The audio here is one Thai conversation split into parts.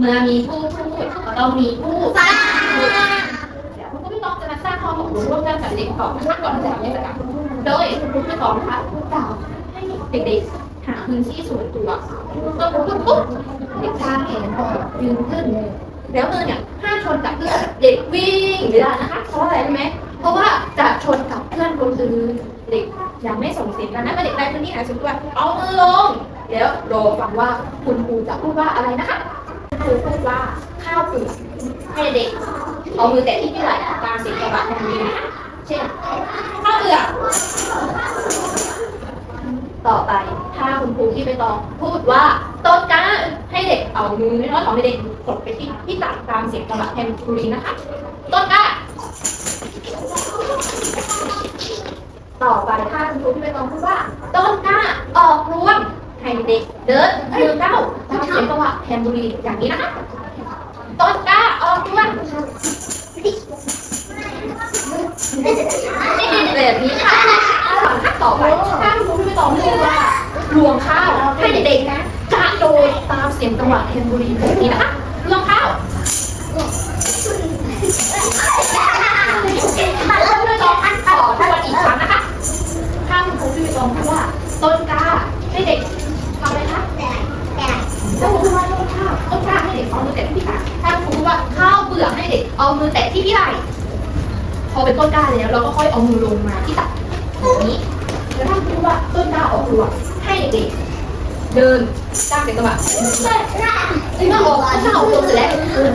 เมื่อมีผู้พูดก็ต้องมีผู้ฟังเดี๋ยวคุณผู้พี่ต้องจะมาสร้างข้อมูลร่วมกันกับเด็กก่อนนะคะก่อนที่จะทำกิจกรรมโดยคุณผู้พี่ต้องนะคะกล่าวให้เด็กๆหาพื้นที่ส่วนตัวก็ปุ๊บปุ๊บเด็กข้างแขนออกยืนขึ้นแล้วมือเนี่ยห้ามชนกับเพื่อนเด็กวิ่งไม่ได้นะคะเพราะอะไรรู้ไหมเพราะว่าจะชนกับเพื่อนคนอื่นเด็กยังไม่ส่งเสียงกันนะเป็นเด็กใดคนนี้หาสุดตัวเอามือลงเดี๋ยวรอฟังว่าคุณครูจะพูดว่าอะไรนะคะ ครูพูดว่าข้าวเปลือกให้เด็กเอามือแตะที่ที่ไหล่ตามเสียงกระบะทันทีนะเช่นข้าวเปลือกต่อไปถ้าคุณครูที่ไปตองพูดว่าต้นกล้าให้เด็กเอามือน้อยของเด็กกดไปที่ที่ตัดตามเสียงกระบะแทนครูลีนะคะต้นกล้าต่อไปถ้าคุณครูที่ไปตองพูดว่าต้นกล้าออกรวม ให้เด็กเดินมือเก้าตามเสียงจังหวะแทนบุรีอย่างนี้นะคะต้นกล้าออกรวมแบบนี้ค่ะขั้นต่อไปถ้าคุณครูที่ไปตองพูดว่ารวงข้าวให้เด็กๆนะกระโดดตามเสียงจังหวะแทนบุรีแบบนี้นะคะรวงข้าวมาเริ่มด้วยลองอันต่อทวนอีกครั้งนะคะถ้าคุณครูพี่ไปลองว่าต้นกล้าให้เด็ก ทำอะไรคะต้นกล้าต้นข้าวต้นกล้าให้เด็กเอามือแตะที่พี่ขาถ้าคุณครูพูดว่าข้าวเปลือให้เด็กเอามือแตะที่พี่ไหล่พอเป็นต้นกล้าแล้วเราก็ค่อยเอามือลงมาที่ตักอย่างนี้แล้วถ้าคุณครูพูดว่าต้นกล้าออกรวให้เด็กเดินตามเสียงจังหวะเมื่อออกข้าวออกรวมเสร็จแล้ว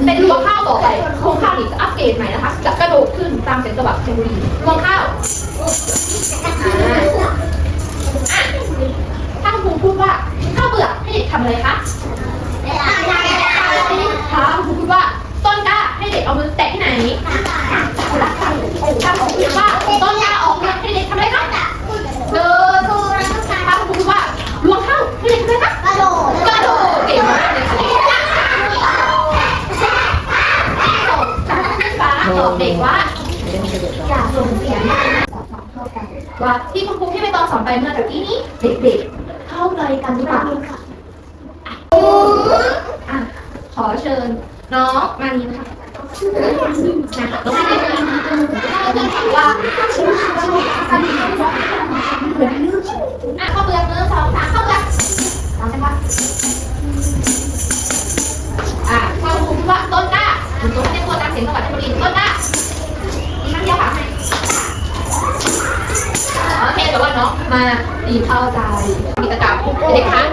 เป็นรวงข้าวต่อไปโครงข้าวนี่จะอัปเกรดใหม่นะคะจะกระโดดขึ้นตามเสียงจังหวะเทมโบรีรวงข้าวถ้าคุณพูดว่าาเปลือกให้เด็กทำอะไรคะถ้าคุณครูพูดว่าต้นกล้าให้เด็กเอามือแตะที่ไหนถ้าคุณพูดว่าต้นกล้าออกเปลือกให้เด็กทำอะไรคะเดินถ้าคุณพูดว่าล้วงเข้าให้เด็กทำอะไรคะกระโดดกระโดดเก่งมากเลยค่ะฟ้าตอบเด็กว่าอย่าส่งเสียงว่าที่คุณครูที่ไปตอนสอนไปเมื่อกี้นี้ เด็กๆเข้าใจกันหรือเปล่า ดีเข้าใจกิจกรรมเด็กคะ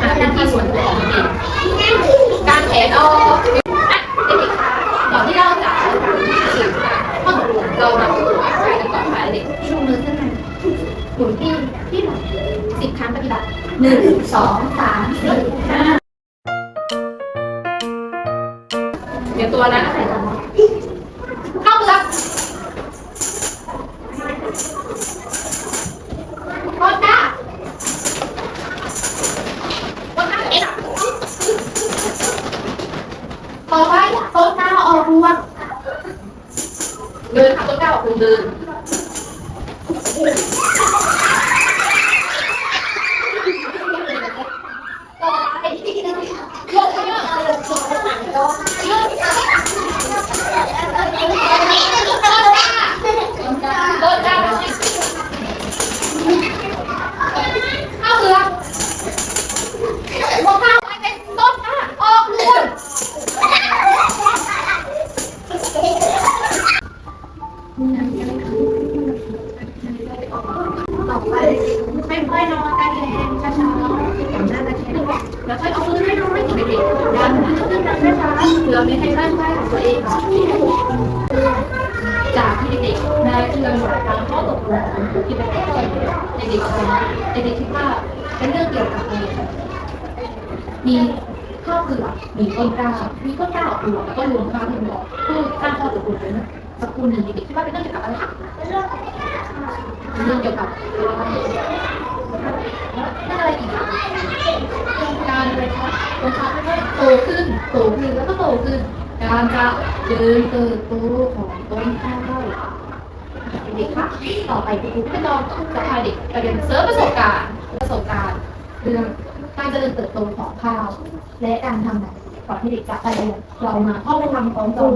หาพื้นที่ส่วนตัวของเด็กการแขนออกอะเด็กๆคะก่อนที่เราจะสื่อข้อตกลงเรามาพูดคุยกันก่อนค่ะเด็กชูมือขึ้นมาหมุนที่ที่หลังสิบครั้งปฏิบัติหนึ่งสองสามสี่ห้าเดี๋ยวตัวนะ ต้ แล้วก็รวมข้าวที่บอกผู้สร้างข้อตกลงนั้นสกุลหนึ่งเด็กๆคิดว่าเป็นเรื่องเกี่ยวกับอะไรคะเรื่องเกี่ยวกับนั่นอะไรอีกคะการอะไรคะตัวเขาค่อยๆโตขึ้นโตขึ้นแล้วก็โตขึ้น การจะเดินเติบโตของต้นข้าวเด็กคะต่อต่อไปครูพี่น้องจะพาเด็กไปเรียนเซิร์ฟประสบการณ์ประสบการณ์เรื่องการเจริญเติบโตของข้าวและการทำนา ก่อนที่เด็กจะไปเรียนเรามาเข้าไปทำของจอง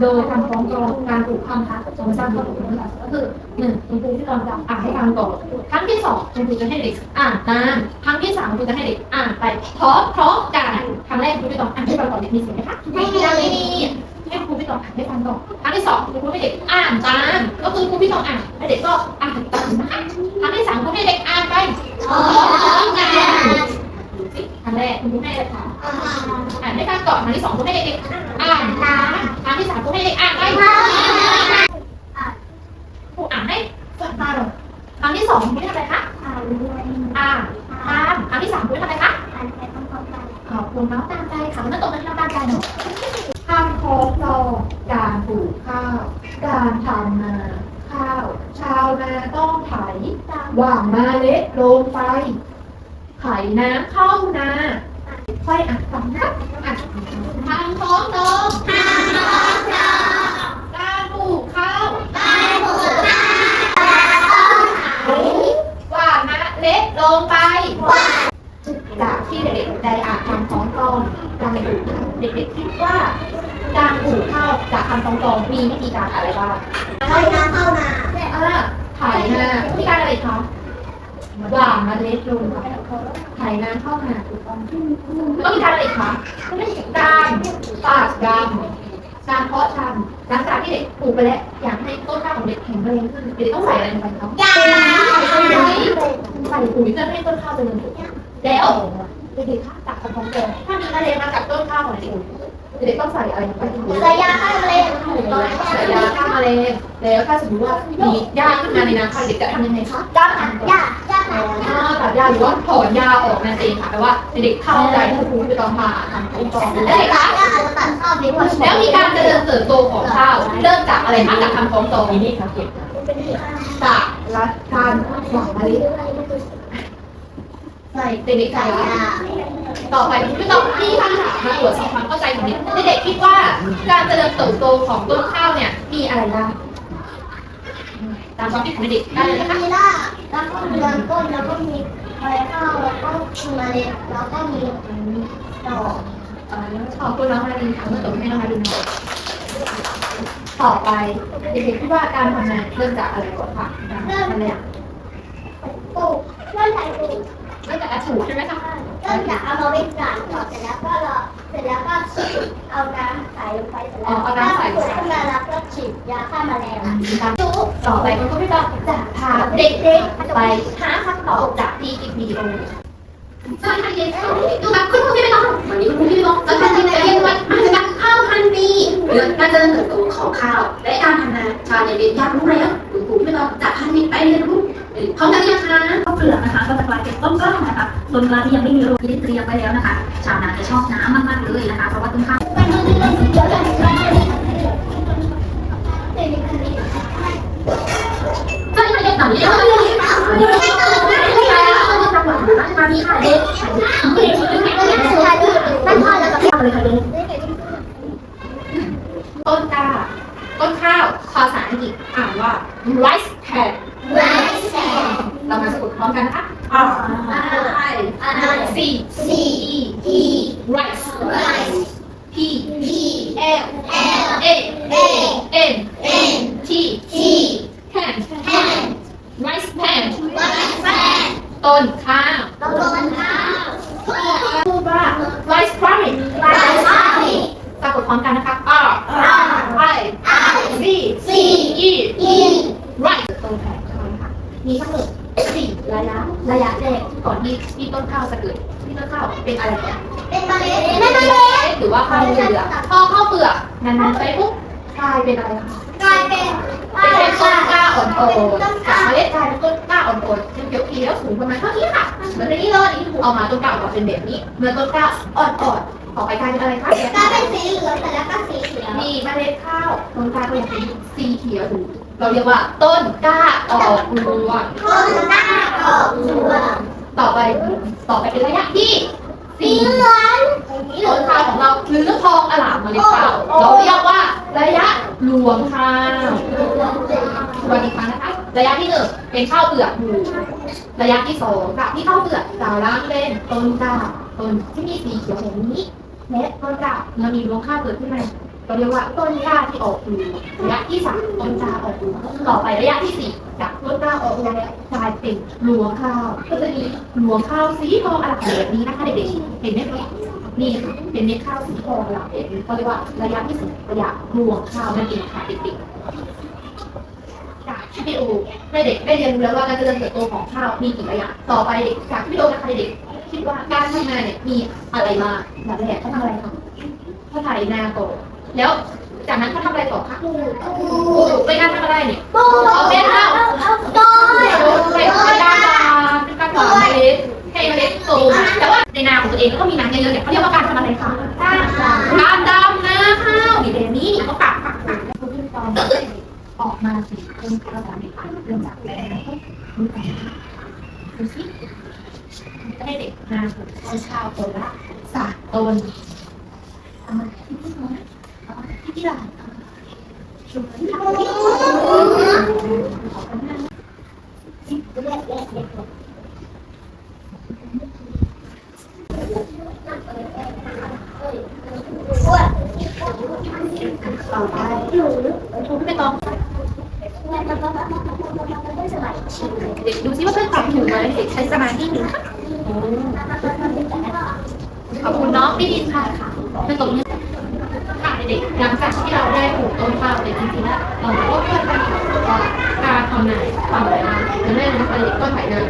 โดยทำของจองการปลูกพันธุ์ค่ะโดยสร้างผลผลิตก็คือหนึ่งคุณครูที่เราจะอ่านให้ฟังก่อนครั้งที่สองคุณครูจะให้เด็กอ่านตามครั้งที่สามคุณครูจะให้เด็กอ่านไปพร้อมพร้อมกันครั้งแรกคุณครูไม่ต้องอ่านให้ฟังก่อนเด็กมีเสียงไหมคะไม่มีไม่มีให้ครูพี่ตองอ่านให้ฟังก่อนครั้งที่สองครูให้เด็กอ่านตามก็คือครูพี่ตองอ่านให้เด็กก็อ่านตามนะคะครั้งที่สามคุณให้เด็กอ่านไปพร้อมๆกันดูสิครั้งแรกคุณครูให้เลยค่ะ อ่านให้ฟัง ก่อนครั้งที่สองคุณให้เด็กๆอ่านตามครั้งที่สามคุณให้เด็กอ่านไปครูอ่านให้ฟังตามหน่อยครั้งที่สองคุณให้ทำอะไรคะอ่านตามครั้งที่สามคุณให้ทำอะไรคะขอบคุณน้องตามใจค่ะมันต้องตรงกันที่น้องตามใจหน่อยทำโค้งจอการปลูกข้าว การทำนาข้าว ชาวนาต้องไถหว่างเมาเล็ดลงไปไถน้ำเข้านา ค่อยอ่านฟังนะอ่านทางท้องนมการปลูกข้าวหว่านมะเล็ดลงไป จากที่ เด็กๆได้อ่านคำท้องกลองการปลูกข้าวเด็กๆคิดว่าการปลูกข้าวจากคำท้องกลองมีวิธีการอะไรบ้างอ่าไถนาวิธีการอะไรคะหว่านเมล็ดลงไปไถน้ำเข้านาถูกต้องแล้วมีการอะไรอีกคะการปากดำการเพาะชำหลังจากที่เด็กปลูกไปแล้วอยากให้ต้นข้าวของเด็กแข็งแรงขึ้นเด็กต้องใส่อะไรลงไปครับใส่ปุ๋ยเพื่อให้ต้นข้าวเจริญเติบโตแล้ว เด็กๆคะจากคำท้องกลองถ้ามีมะเร็งมากับต้นข้าวของเด็กเด็กต้องใส่อะไรลงไปในปุ๋ยใส่ยาฆ่าแมลงแล้วถ้าสมมติว่ามีหญ้าขึ้นมาในน้ำค่ะเด็กจะทำยังไงคะอ่าตัดหญ้าหรือว่าถอนหญ้าออกนั่นเองค่ะแปลว่าเด็กเข้าใจที่ครูจะต้องมาทำขั้นตอนแล้วเด็กคะแล้วมีการเจริญเติบโตของข้าวเริ่มจากอะไรคะจากคำฟ้องตรงนี้ค่ะเก็บจากรักการหวังมะลิ ใส่เด็กๆใส่ต่อไปไม่ต้องที่คำถามมาตรวจสอบความเข้าใจของเด็กเด็กๆคิดว่าการเจริญเติบโตของต้นข้าวเนี่ยมีอะไรบ้างตามความคิดของเด็กได้เลยนะคะแล้วก็มีลำต้นแล้วก็มีใบข้าวแล้วก็มีเมล็ดแล้วก็มีดอกเอ่อขอบคุณน้องมารินค่ะเมื่อตบให้น้องมารินหน่อยต่อไปเด็กๆคิดว่าการทำงานเริ่มจากอะไรก่อนคะเริ่มอะไรอะปลูกเริ่มจากปลูก เริ่จากกรปลูกใช่ไหมคะเริ่มจากเอามาเว้นกลางก่อนเสร็จแล้วก็รอเสร็จแล้วก็ฉีดเอาน้ำใส่ลงไปเสร็จแล้วถ้าปลูกขึ้นมาแล้วก็ฉีดยาฆ่าแมลงต่อไปคุณก็ไม่ต้องจะพาเด็กๆไปหาคำตอบจากที่คลิปวิดีโอสวัสดีค่ะเย็นดูแบบคุณครูที่ไม่ต้องวันนี้คุณครูที่ไม่ต้องแล้วการที่เรียนว่าอาจจะข้าวพันธุ์ดีเรื่องการเจริญเติบโตของข้าวและการทำนาชาวเน็ตอยากรู้แล้วคุณครูที่ไม่ต้องจับพันธุ์นี้ไปเรียนรู้ พร้อมกันหรือยังคะข้าวเปลือกนะคะ ก็จะกลายเป็นต้นกล้านะคะต้นกล้าที่ยังไม่มีรูที่ได้เตรียมไว้แล้วนะคะ ชาวนาจะชอบน้ำมากๆเลยนะคะ เพราะว่าต้นข้าวสวัสดีค่ะเด็กหน่อยเมื่อยเด็กหน่อยเยเด็กหน่อยจังหวัดราชธานีค่ะเด็กนั่นพอแล้วก็เลยต้นกล้าต้นข้าวภาษาอังกฤษอ่านว่า rice pad เรามาสะกดพร้อมกันนะคะ R I C C E E rice P L A N T pan rice pan ต้นข้าวพูดว่า rice farming สะกดพร้อมกันนะคะ R I C E E rice ต้นแผนข้าวนะคะ มีทั้งหมดสี่ระยะระยะแรกก่อนที่ที่ต้นข้าวจะเกิดที่ต้นข้าวเป็นอะไรก่อนเป็นเมล็ดเป็นเมล็ดหรือว่าข้าวเปลือกพอข้าวเปลือกนานๆไปปุ๊บกลายเป็นอะไรคะกลายเป็นเป็นต้นกล้าอ่อนๆจากเมล็ดกลายเป็นต้นกล้าอ่อนๆยังเขียวเขียวสูงประมาณเท่านี้ค่ะเหมือนในนี้เลยที่ถูกเอามาต้นกล้าออกมาเป็นแบบนี้เหมือนต้นกล้าอ่อนๆต่อไปกลายเป็นอะไรคะกลายเป็นสีเหลืองเสร็จแล้วก็สีเขียวมีเมล็ดข้าวต้นกล้าก็ยังเป็นสีเขียวอยู่ เราเรียกว่าต้นกล้าออกรวงต้นหน้าออกรวงต่อไปต่อไปเป็นระยะที่สีสี่เหลืองต้นข้าวของเราหรือทองอลามเมล็ดข้าวเราเรียกว่าระยะรวงข้าววัสดีค่ะนะคะระยะที่หนึ่งเป็นข้าวเปลือกระยะที่สองค่ะที่ข้าวเปลือกจะล้างเป็นต้นกล้าต้นที่มีสีเขียวแบบนี้และต้นกล้าเมื่อมีรวงข้าวเกิดขึ้นมา เราเรียกว่าต้นกล้าที่ออกลูระยะที่สามต้นกล้าออกลูต่อไประยะที่สี่จากต้นกล้าออกลูแล้วกลายเป็นรวงข้าว ก็จะมีรวงข้าวสีทองอลามแบบนี้นะคะเด็กๆเห็นไหมคะนี่ค่ะเป็นเม็ดข้าวสีทองหลังเป็นเขาเรียกว่าระยะที่สี่ระยะรวงข้าวนั่นเองค่ะเด็กๆจากที่วิดีโอให้เด็กได้เรียนรู้แล้วว่าการเจริญเติบโตของข้าวมีกี่ระยะต่อไปเด็กจากวิดีโอนะคะเด็กคิดว่าการทำนาเนี่ยมีอะไรบ้าแบบแรกเขาทำอะไรคะเขาไถนาก่อน แล้วจากนั้นเขาทำอะไรต่อคะปลูกปลูกเป็นการทำอะไรเนี่ยปูเอาเป็นเอาเอาโต้ยเป็นกาเป็นการหวานเมล็ดให้เมล็ดโตแต่ว่าในนาของตัวเองก็มีน้ำเยอะๆเนี่ยเขาเรียกว่าการทำอะไรคะการดำนาข้าวนี่เดนี่เขาปักปักปักคุณพี่ตอนออกมาสิเริ่มเข้าตามเด็กเริ่มจากแรกดูกันดูสิจะให้เด็กนาปลูกต้นข้าวต้นละสาต้นเอามาที่ที่นู้นามา ที่หลังชุมชนค่ะขอบคุณมากต่อไปทุกไปตองเด็กดูซิว่าเพื่อนตอบถูกไหมเด็กใช้สมาธิหนึ่งค่ะขอบคุณน้องพี่ดินค่ะค่ะเพื่อนตรงนี้ หลังจากที่เราได้ปลูกต้นข้าวเด็กจริงๆแล้วเราก็เพื่อนกันว่าการทำนาทำอะไรบ้างจะเริ่มนะคะเด็กก็ถ่ายนา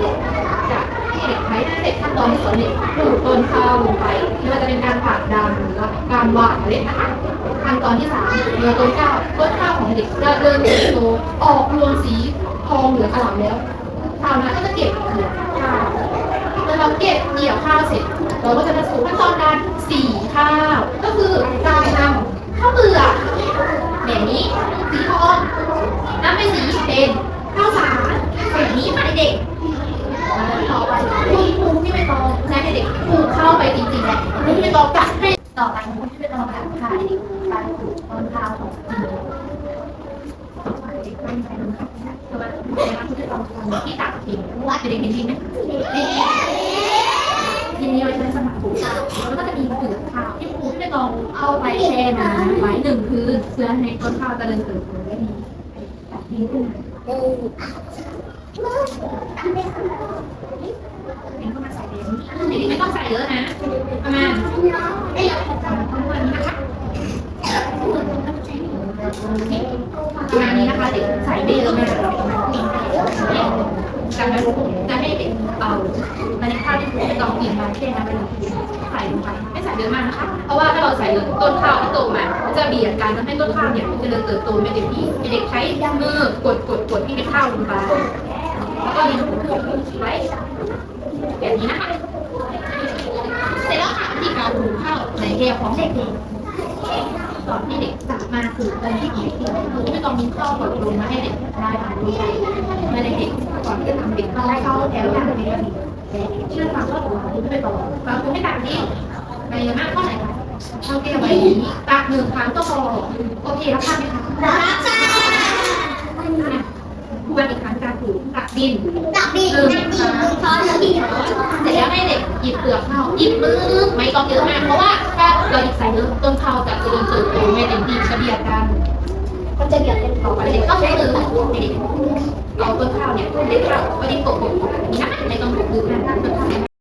จากที่เด็กใช้เสร็จขั้นตอนที่สองเด็กปลูกต้นข้าวลงไปไม่ว่าจะเป็นการผ่าดำหรือว่าการหว่านเมล็ดนะคะขั้นตอนที่สามเมื่อต้นข้าวต้นข้าวของเด็กจะเริ่มเติบโตออกรวงสีทองเหลืองอร่ามแล้วชาวนาก็จะเก็บเกี่ยวข้าวเมื่อเราเก็บเกี่ยวข้าวเสร็จ เราก็จะมาสู่ขั้นตอนการสีข้าว ก็คือการนำข้าวเปลือกแบบนี้สีทองนำไปสีเป็นข้าวสารแบบนี้ค่ะเด็กๆต่อไปคุณครูที่ไม่ตองนะให้เด็กปลูกข้าวไปจริงๆแหละคุณที่ไม่ตองจัดให้ ต่อไปคุณที่เป็นกรรมการค่ะเด็กการปลูกต้นข้าวของจริงต่อไปเด็กตั้งใจดูค่ะคือว่าในวันที่เราทำที่ต่างถิ่นว่าจะเด็กเห็นจริงไหม ทีนี้เราจะสมัครปลูกข้าแล้วก็จะมีเสือข้าวที่ผูกไม่ลองเอาไปแช่น้ำไว้หนึ่งคือเสือให้ต้นข้าวเจริญเติบโตได้ดีแบบนี้ขึ้นเข้ามาใส่เดี๋ยวนี้เด็กๆไม่ต้องใส่เยอะนะประมาณ วันนี้นะคะงานนี้นะคะเด็กใส่ไม่เยอะมากจะให้จะให้เด็กเอาเมล็ดข้าวที่ไม่ ต้องกินมาแค่น้ำไปใส่ลงไปไม่ใส่เยอะมากนะคะ เพราะว่าถ้าเราใส่เยอะต้นข้าวที่โตมาจะเบียดกันทำให้ต้นข้าวเนี่ยเจริญเติบโตไม่เต็มที่เด็กใช้มือกดกดกดที่เม็ดข้าวลงไปแล้วก็ดินไว้แบบนี้นะคะเสร็จแล้วค่ะวิธีการปลูข้าวในแก้วของเด็กๆสอนให้เด็กจับมาปลูกกันที่ดีคือไม่ต้องมีข้าวกดลงมาให้เด็กได้ทำด้วยมื่อเด็กก่อนที่จะทำเด็กต้องเข้าแถวอย่างเป็นระ เชื่อฟังข้อตกลงที่ไม่ตรงบางคนไม่ต่างที่ในเยอะมากข้อไหนคะเข้าแก้ไว้อย่างนี้ตักหนึ่งครั้งก็พอโอเครับทราบไหมคะรับจ้าควรอีกครั้งการปลูกตักดินดับบีดับบีช้อนดับบีเสร็จแล้วให้เด็กหยิบเปลือกข้าวหยิบมือไม่ต้องเยอะมากเพราะว่าถ้าเราหยิบใส่เยอะต้นข้าวจะเจริญเติบโตไม่เต็มที่จะเบียกัน ก็จะเรียดกันของเด็กก็ใช้มือเด็กเอาต้นข้าวเนี่ยเด็กเราก็ดิ้นกบๆแบบนี้นะไม่ต้องถูกมือนต้นข้าว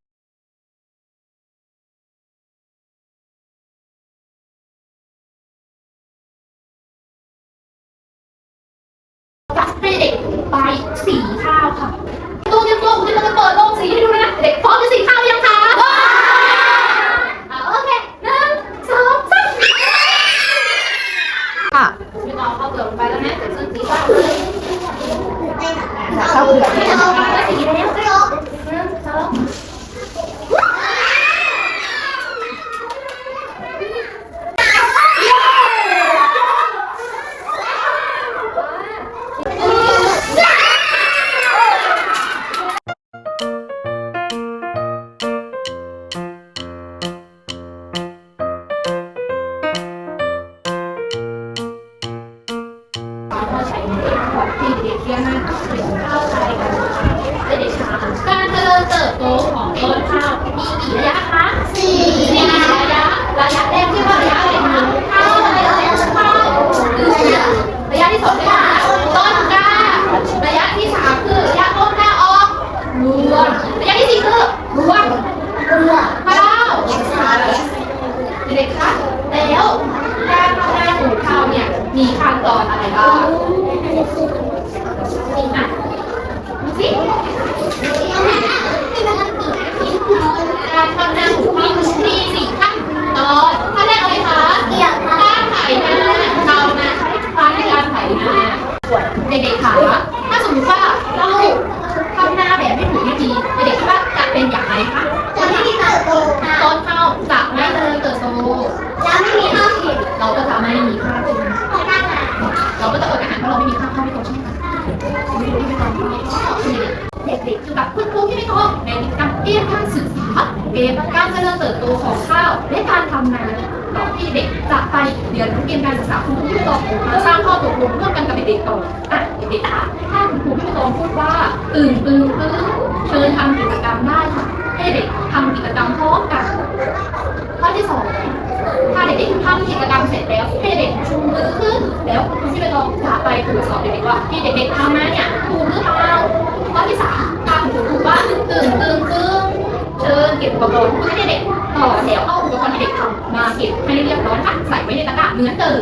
ทำกิจกรรมได้ค่ะให้เด็กทำกิจกรรมพร้อมกันข้อที่สองถ้าเด็กๆทำกิจกรรมเสร็จแล้วให้เด็กชูมือขึ้น แล้วคุณที่ไปลองจะไปตรวจสอบเด็กๆว่าที่เด็กๆทำมาเนี่ยถูกหรือเปล่าข้อที่สามถ้าคุณครูถูกว่าตื่นตื่นตื่นเชิญเก็บอุปกรณ์ให้เด็กๆต่อแถวเอาอุปกรณ์ที่เด็กทำมาเก็บให้เรียบร้อยค่ะใส่ไว้ในตะกร้าเหมือนเดิม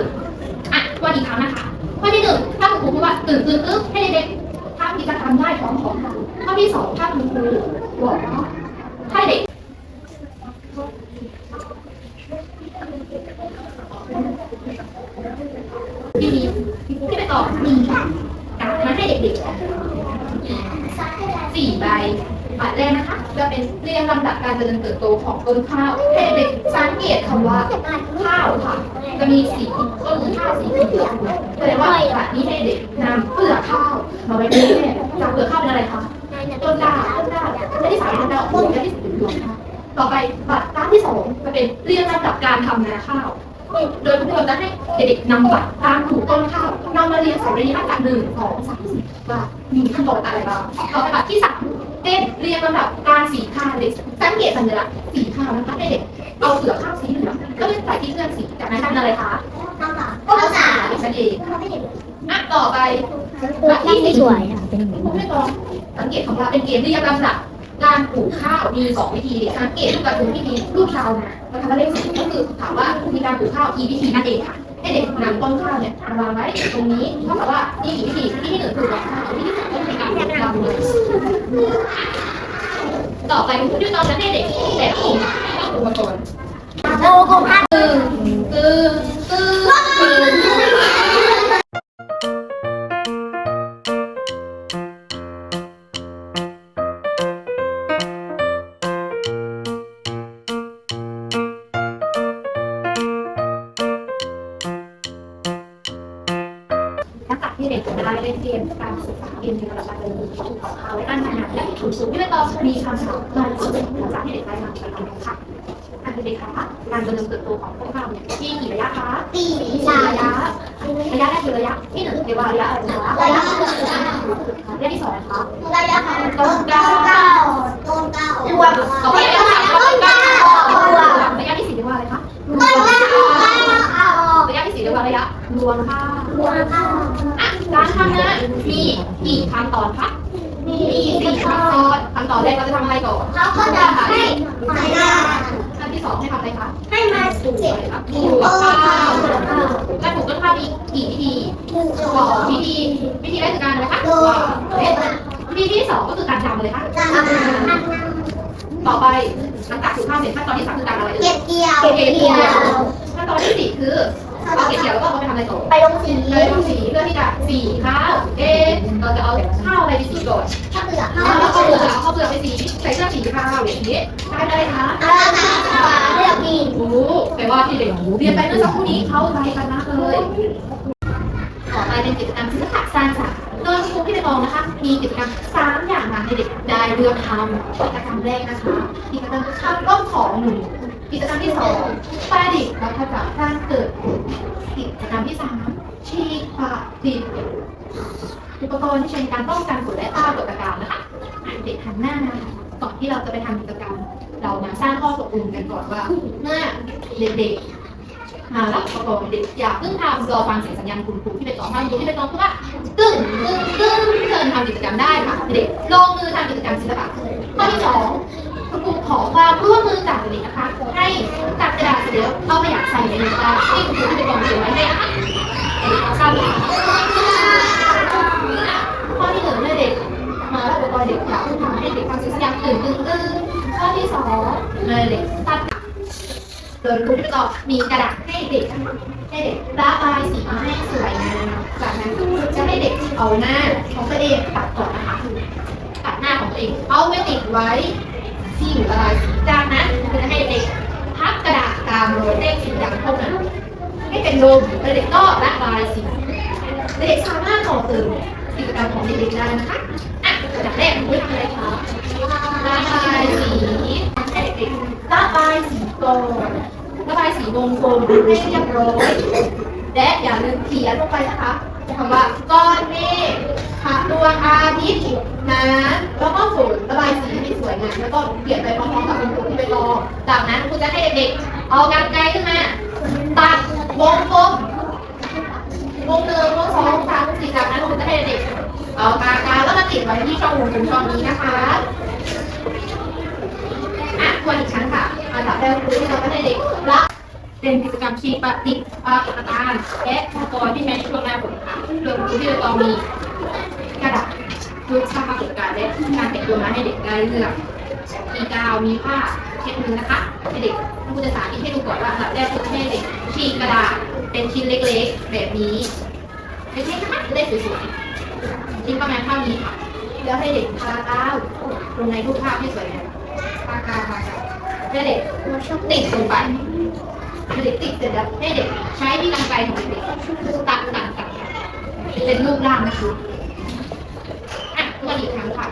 อะวันอีกครั้งนะคะข้อที่หนึ่งถ้าคุณครูพูดว่าตื่นตื่นตื่นให้เด็กๆทำกิจกรรมได้พร้อมๆกันข้อที่สองถ้าคุณครู บอกว่าให้เด็กที่มีที่ไปตอบมีการมาให้เด็กๆสี่ใบบัตรแรกนะคะ จะเป็นเรียงลำดับการเจริญเติบโตของต้นข้าวให้เด็กสังเกตคำว่าข้าวค่ะ จะมีสีต้นข้าวสีเขียวแสดงว่าบัตรนี้ให้เด็กนำเปลือกข้าวมาไว้ที่แม่จากเปลือกข้าวเป็นอะไรคะ ต่อไปบัตรด้านที่สองจะเป็นเรียงลำดับการทำนาข้าว โดยคุณครูจะให้เด็กๆนำบัตรตามถูกต้นข้าวนำมาเรียงสายระยะจากหนึ่งสองสามสี่ว่ามีขั้นตอนอะไรบ้างต่อไปบัตรที่สามเด็กเรียงลำดับการสีข้าวเด็กสังเกตสัญลักษณ์สีข้าวนะคะให้เด็กเอาเปลือกข้าวสีเหลืองก็เป็นใส่ที่เครื่องสีจากนั้นทำอะไรคะข้าวสารก็สานั่นเองอะต่อไปบัตรที่สี่สวยอะเป็นอย่างนี้ผู้ไม่ต้องสังเกตของเราเป็นเกมเรียงลำดับ การปลูกข้าวมีสองวิธีสังเกตรูปแบบวิธีรูปชาวนาเราทำมาเลขสี่ก็คือถามว่ามีการปลูกข้าวกี่วิธีนั่นเองค่ะให้เด็กนำต้นข้าวเนี่ยมาวางไว้ตรงนี้เท่ากับว่านี่กี่วิธีวิธีหนึ่งคือวางข้าววิธีสองก็คือการปลูกข้าวเลยต่อไปคุณที่เราจะให้เด็กแต่ละคนต้องอุปกรณ์โอ้โห การเจริญเติบโตของพวกเราเนี่ยมีกี่ระยะคะปีมีสาสี่มระยะระยะแรกคือระยะที่หนึ่งเรียกว่าระยะอะไรคะระยะระยะที่สองนะคะระยะต้นเก้าต้นเก้ารวมต่อไประยะสามต้นเก้ารวมระยะที่สี่เรียกว่าอะไรคะต้นเก้าเอาระยะที่สี่เรียกว่าระยะรวมค่ะรวมเก้าอะการทำงานมีกี่ขั้นตอนคะมีสี่ขั้นตอนขั้นตอนแรกเราจะทำอะไรก่อนเขาก็จะให้ใส่หน้าขั้นที่ สองให้ทำอะไรคะให้มาปลูกเจ็บอะไรคะปผิลูวกเออข้าวข้าวการปลูกต้นข้าวมีกี่วิธีหนึ่งสสอองงวิธีวิธีแรกคือการอะไรคะโดวางเม็ดวิธีที่สองก็คือการดำเลยค่ะการทำงานต่อไปหลังจากปลูกข้าวเสร็จขั้นตอนที่สามคือการอะไรเอ่เก็ยบเกี่ยวเก็บเกี่ยวขั้นตอนที่สี่คือ เอาเก็บเกี่ยวแล้วก็เอาไปทำอะไรต่อไปลงสี ไปทำสีเพื่อที่จะสีข้าวเอ๊ะเราจะเอาข้าวอะไรไปสีก่อนถ้าเปลือกเอาข้าวเปลือกเอาข้าวเปลือกไปสีใส่เครื่องสีข้าวอย่างนี้ได้ไหมคะเอาละค่ะเลือกมีรู้แต่ว่าที่เด็กเรียนไปเมื่อสักครู่นี้เขาใจกันมากเลย ต่อไปเป็นกิจกรรมศิลปะสร้างสรรค์โดยครูที่ไปมองนะคะ มีกิจกรรมสามอย่างมาให้เด็กได้เลือกทำกิจกรรมแรกนะคะกิจกรรมทำร่มของหนู กิจกรรมที่สองประดิษฐ์วัฒนจักรสร้างเกิดกิจกรรมที่สามฉีกปากติดอุปกรณ์ที่ใช้ในการป้องกันฝุ่นและต้านกดตะการนะคะอะเด็กหันหน้าก่อนที่เราจะไปทำกิจกรรม เรามาสร้างข้อตกลงกันก่อนว่าเมื่อเด็กๆมารับอุปกรณ์เด็กอย่าเพิ่งทำรอฟังเสียงสัญญาณคุณครูที่ไปต่อทางครูที่ไปต่อเพูดว่าตึ้งตึ้งตึ้งเชิญทำกิจกรรมได้ค่ะเด็กลงมือทำกิจกรรมศิลปะข้อที่สอง คุณครูขอความร่วมมือจากเด็กๆนะคะ ให้ตัดกระดาษเสร็จแล้วเอาขยะใส่ในกระดาษที่คุณครูที่ไปกองเขียไว้ให้นะคะเด็กเอาข้าวไปข้อที่หนึ่งเมื่อเด็กมารับอกรณ์เด็กอยาเพิ่งทำให้เด็กทำเสียงสัญญาณตื่นตึ้งตึ้งข้อที่สองเมื่อเด็กตัดโดยครูที่ตอมีกระดาษให้เด็กให้เด็กระบายสีให้สวยงามจากนั้นครูจะให้เด็กเอาหน้าของตัวเองตัดก่อนนะคะตัดหน้าของตัวเองเอาไว้ติดไว้ ที่อยู่ระบายสีจากนั้นจะให้เด็กพับกระดาษตามรอยเลขสีดำเท่านั้นให้เป็นลมแล้วเด็กก็ระบายสีเด็กสามารถต่อเติมกิจกรรมของเด็กๆได้นะคะอะกระดาษแรกครูทำอะไรคะระบายสีให้เด็กระบายสีก่อนระบายสีวงกลมให้เรียบร้อยและอย่าลืมเขียนลงไปนะคะ คำว่าก้อนเมฆพระดวงอาทิตย์น้ำแล้วก็ฝนระบายสีให้สวยงามแล้วก็เขียนไปพร้อมๆกับคุณครูที่ไปรอจากนั้นครูจะให้เด็กๆเอากรรไกรขึ้นมาตัดวงกลมวงหนึ่งวงสองวงสามวงสี่จากนั้นครูจะให้เด็กเอาปากกาแล้วมาติดไว้ที่ช่องวงกลมช่องนี้นะคะอะทวนอีกครั้งค่ะอันดับแรกคือที่เราจะให้เด็กละ เป็นกิจกรรมชีปฏิปาตานและอุปกรณ์ที่ใช้ในช่วงหน้าฝนค่ะโดยครูที่จะต้องมีกระดาษรูปภาพประกาศและการแต่งตัวมาให้เด็กได้เลือกมีกาวมีผ้าเช็ดมือนะคะให้เด็กครูจะสาธิตให้ดูก่อนว่าอันดับแรกคือให้เด็กฉีกกระดาษเป็นชิ้นเล็กๆ แบบนี้เล็กๆนะคะจะได้สวยๆชิ้นประมาณเท่านี้ค่ะแล้วให้เด็กทากาวลงในรูปภาพที่สวยงามปากกาปากกาให้เด็กติดลงไป เด็กติดเสร็จแล้วให้เด็กใช้ที่กรรไกรของเด็กตัดตัดตัดเป็นรูปร่างนะคะอะตัวอีกครั้งค่ะ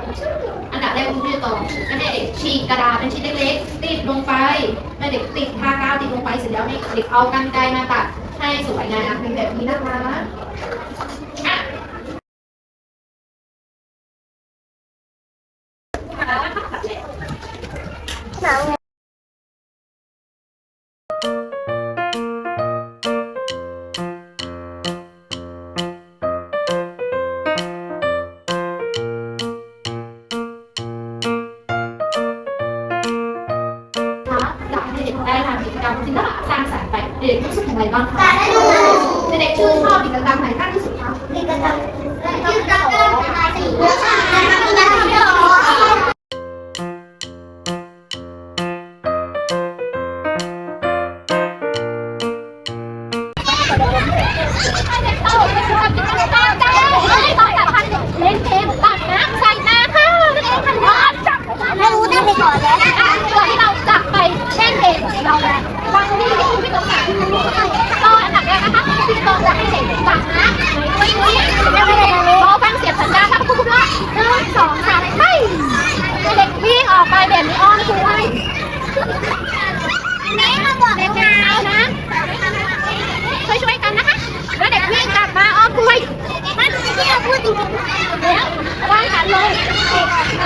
อันดับแรกคุณพี่ต่อให้เด็กฉีกกระดาษเป็นชิ้นเล็กๆติดลงไปให้เด็กติดผ้ากาวติดลงไปเสร็จแล้วให้เด็กเอากรรไกมาตัดให้สวยงามเป็นแบบนี้นะคะ กชื่นชอบกิจกรรมไหนมากที่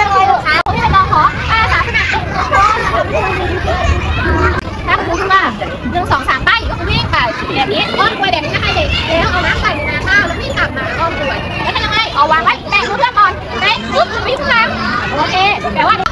นี่คืออะไรลูกค้าผมจะลองขออาสาสมัครถ้าคุณพูดว่าหนึ่งสองสามไปก็วิ่งไปแบบนี้อ้อมกล้วยแบบนี้นะคะเด็กแล้วเอาน้ำใส่ในนาข้าวแล้ววิ่งกลับมาอ้อมกล้วยแล้วทำยังไงเอาวางไว้แตะมือเพื่อนก่อนแตะปุ๊บวิ่งข้างโอเคแปลว่า